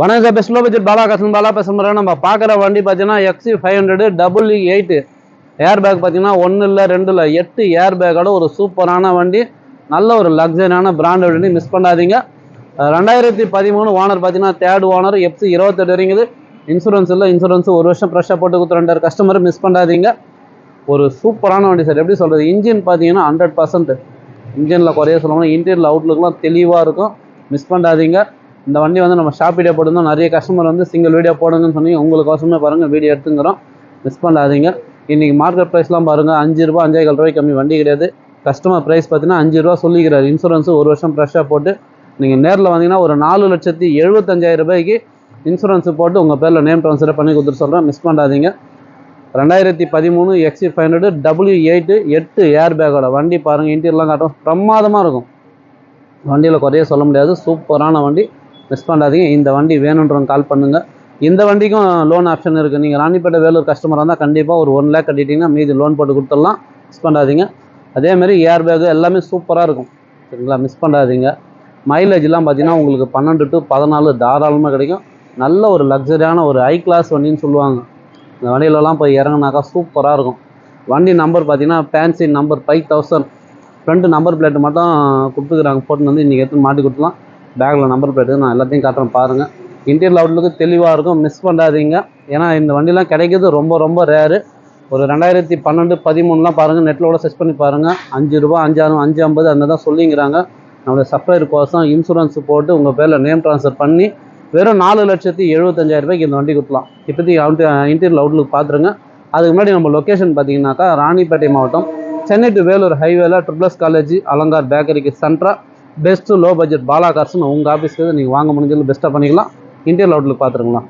வணக்கம் the best low budget Bala கசன் பாலா பேசுகிறேன் நம்ம பார்க்குற வண்டி பார்த்தீங்கன்னா XUV five hundred double eight air bag பார்த்தீங்கன்னா ஒன்று இல்லை ரெண்டு இல்லை எட்டு ஏர் பேக்கோட ஒரு சூப்பரான வண்டி. நல்ல ஒரு லக்ஸரியான பிராண்ட் வண்டி. மிஸ் பண்ணாதீங்க. ரெண்டாயிரத்தி பதிமூணு ஓனர் பார்த்தீங்கன்னா தேர்ட் ஓனர் எப்சி இருபத்தெட்டு வரைங்குது இன்சூரன்ஸ் இல்லை இன்சூரன்ஸ் ஒரு வருஷம் ஃப்ரெஷ்ஷாக போட்டு கொடுத்துருண்டார் கஸ்டமர் மிஸ் பண்ணாதீங்க. ஒரு சூப்பரான வண்டி சார். எப்படி சொல்கிறது இன்ஜின் பார்த்தீங்கன்னா ஹண்ட்ரட் பர்சன்ட் இன்ஜினில் குறைய சொல்லணும் இன்டீரியர் அவுட்லுக்லாம் தெளிவாக இருக்கும். மிஸ் பண்ணாதீங்க. இந்த வண்டி வந்து நம்ம ஷாப் வீடியோ போட்டிருந்தோம். நிறைய கஸ்டமர் வந்து சிங்கிள் வீடியோ போடுங்கன்னு சொன்னீங்க. உங்களுக்கோசமே பாருங்கள் வீடியோ எடுத்துங்கிறோம் மிஸ் பண்ணாதீங்க. இன்றைக்கி மார்க்கெட் ப்ரைஸ்லாம் பாருங்கள் அஞ்சு ரூபா அஞ்சேகால் ரூபாய்க்கு கம்மி வண்டி கிடையாது. கஸ்டமர் ப்ரைஸ் பார்த்தீங்கன்னா அஞ்சு ரூபா சொல்லிக்கிறார். இன்சூரன்ஸ் ஒரு வருஷம் ஃப்ரெஷ்ஷாக போட்டு நீங்கள் நேரில் வந்தீங்கன்னா ஒரு நாலு லட்சத்தி எழுபத்தஞ்சாயிரம் ரூபாய்க்கு இன்சூரன்ஸ் போட்டு உங்கள் பேரில் நேம் ட்ரான்ஸ்ஃபர் பண்ணி கொடுத்துட்டு சொல்கிறேன் மிஸ் பண்ணாதீங்க. ரெண்டாயிரத்தி பதிமூணு XUV five hundred W eight எட்டு ஏர் பேக்கோட வண்டி பாருங்கள் இன்டீரியர்லாம் காட்டும். பிரமாதமாக இருக்கும். வண்டியில் குறைய சொல்ல முடியாது. சூப்பரான வண்டி. மிஸ் பண்ணாதீங்க இந்த வண்டி வேணுன்றவங்க கால் பண்ணுங்கள் இந்த வண்டிக்கும் லோன் ஆப்ஷன் இருக்குது நீங்கள் ராணிப்பேட்டை வேலூர் கஸ்டமராக இருந்தால் கண்டிப்பாக ஒரு ஒன் லேக் கட்டிட்டீங்கன்னா மீதி லோன் போட்டு கொடுத்துடலாம். மிஸ் பண்ணாதீங்க. அதேமாரி ஏர் பேக்கு எல்லாமே சூப்பராக இருக்கும். சரிங்களா? மிஸ் பண்ணாதீங்க. மைலேஜ்லாம் பார்த்தீங்கன்னா உங்களுக்கு பன்னெண்டு டு பதினாலு தாராளமாக கிடைக்கும். நல்ல ஒரு லக்ஸரியான ஒரு ஹை கிளாஸ் வண்டின்னு சொல்லுவாங்க. இந்த வண்டியிலலாம் போய் இறங்குனாக்கா சூப்பராக இருக்கும். வண்டி நம்பர் பார்த்தீங்கன்னா fancy number five thousand front number plate மட்டும் கொடுத்துக்குறாங்க. போட்டு வந்து இன்றைக்கி எடுத்து மாட்டி கொடுத்துலாம் பேக்கில் நம்பர் பிளேட்டு நான் எல்லாத்தையும் காட்டுறேன் பாருங்கள் இன்டீரியல் அவுட்லுக்கு தெளிவாக இருக்கும். மிஸ் பண்ணாதீங்க. ஏன்னா இந்த வண்டிலாம் கிடைக்கிறது ரொம்ப ரொம்ப ரேரு ஒரு ரெண்டாயிரத்தி பன்னெண்டு பதிமூணுலாம் பாருங்கள் நெட்டில் கூட செர்ச் பண்ணி பாருங்கள் அஞ்சு ரூபா அஞ்சாறு அஞ்சு ஐம்பது அந்த தான் சொல்லிங்கிறாங்க. நம்மளுடைய சப்ளையர் கோசம் இன்சூரன்ஸ் போட்டு உங்கள் பேரில் நேம் ட்ரான்ஸ்ஃபர் பண்ணி வெறும் நாலு லட்சத்தி எழுபத்தஞ்சாயிரம் ரூபாய்க்கு இந்த வண்டி கொடுக்கலாம் இப்போதைக்கு அவுட் இன்டீரியல் அவுட்லுக் பார்த்துருங்க. அதுக்கு முன்னாடி நம்ம லொக்கேஷன் பார்த்தீங்கன்னாக்கா ராணிப்பேட்டை மாவட்டம் சென்னை டு வேலூர் ஹைவேல ட்ரிபிள்எஸ் காலேஜ் அலங்கார் பேக்கரிக்கு சென்ட்ரா பெஸ்ட்டு லோ பட்ஜெட் பாலா கார்ஸ்னு உங்கள் ஆஃபீஸ்க்கு நீங்கள் வாங்க முடிஞ்சது பெஸ்ட்டாக பண்ணிக்கலாம். இன்டீரியல் அவுட்லுக் பார்த்துருங்களா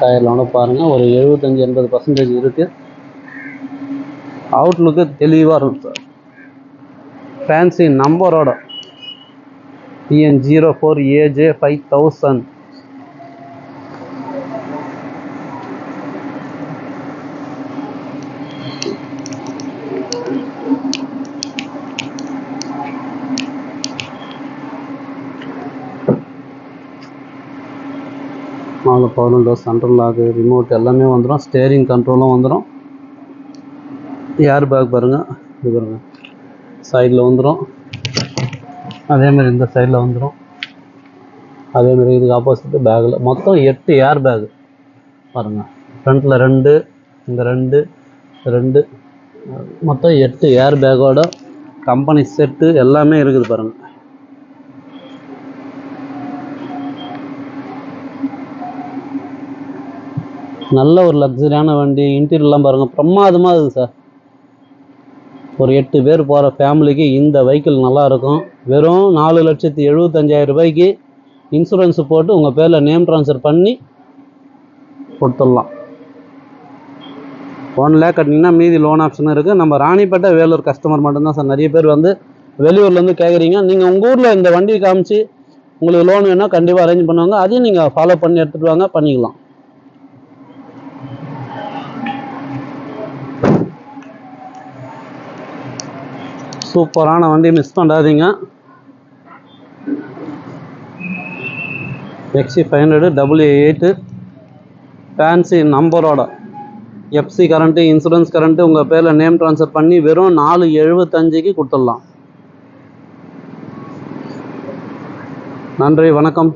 டயரில் வந்து பாருங்கள் ஒரு எழுபத்தஞ்சி எண்பது பர்சன்டேஜ் இருக்குது அவுட்லுக்கு தெளிவாக இருக்கும் சார் ஃபேன்சி நம்பரோட TN zero four AJ five thousand நாலு power door central lock remote எல்லாமே வந்துடும் ஸ்டேரிங் கண்ட்ரோலும் வந்துடும் ஏர் பேக் பாருங்கள் இது பாருங்கள் சைடில் வந்துடும் அதேமாதிரி இந்த சைடில் வந்துடும் அதேமாதிரி இதுக்கு ஆப்போசிட்டு பேக்கில் மொத்தம் எட்டு ஏர் பேக் பாருங்கள் ஃப்ரண்ட்டில் ரெண்டு இந்த ரெண்டு ரெண்டு. மொத்தம் எட்டு ஏர் பேக்கோட கம்பெனி செட்டு எல்லாமே இருக்குது பாருங்கள் நல்ல ஒரு லக்ஸரியான வண்டி. இன்டீரியர்லாம் பாருங்கள் பிரமாதமாக இருக்குது சார் ஒரு எட்டு பேர் போகிற ஃபேமிலிக்கு இந்த வெஹிக்கிள் நல்லா இருக்கும். வெறும் நாலு லட்சத்தி எழுபத்தஞ்சாயிரம் ரூபாய்க்கு இன்சூரன்ஸ் போட்டு உங்கள் பேரில் நேம் ட்ரான்ஸ்ஃபர் பண்ணி கொடுத்துடலாம். ஒன் லேக் கட்டினீங்கன்னா மீதி லோன் ஆப்ஷன் இருக்குது நம்ம ராணிப்பேட்டை வேலூர் கஸ்டமர் மட்டும்தான் சார். நிறைய பேர் வந்து வெளியூர்லேருந்து கேட்குறீங்க நீங்கள் உங்கள் ஊரில் இந்த வண்டி காமிச்சு உங்களுக்கு லோன் வேணால் கண்டிப்பாக அரேஞ்ச் பண்ணுவாங்க. அதையும் நீங்கள் ஃபாலோ பண்ணி எடுத்துகிட்டு வாங்க பண்ணிக்கலாம். சூப்பரான வண்டி மிஸ் பண்ணாதீங்க. XUV five hundred double eight fancy நம்பரோட எஃப்சி கரண்ட்டு இன்சூரன்ஸ் கரண்ட்டு உங்கள் பேரில் நேம் ட்ரான்ஸ்ஃபர் பண்ணி வெறும் நாலு எழுபத்தஞ்சுக்கு கொடுத்துடலாம். நன்றி வணக்கம்.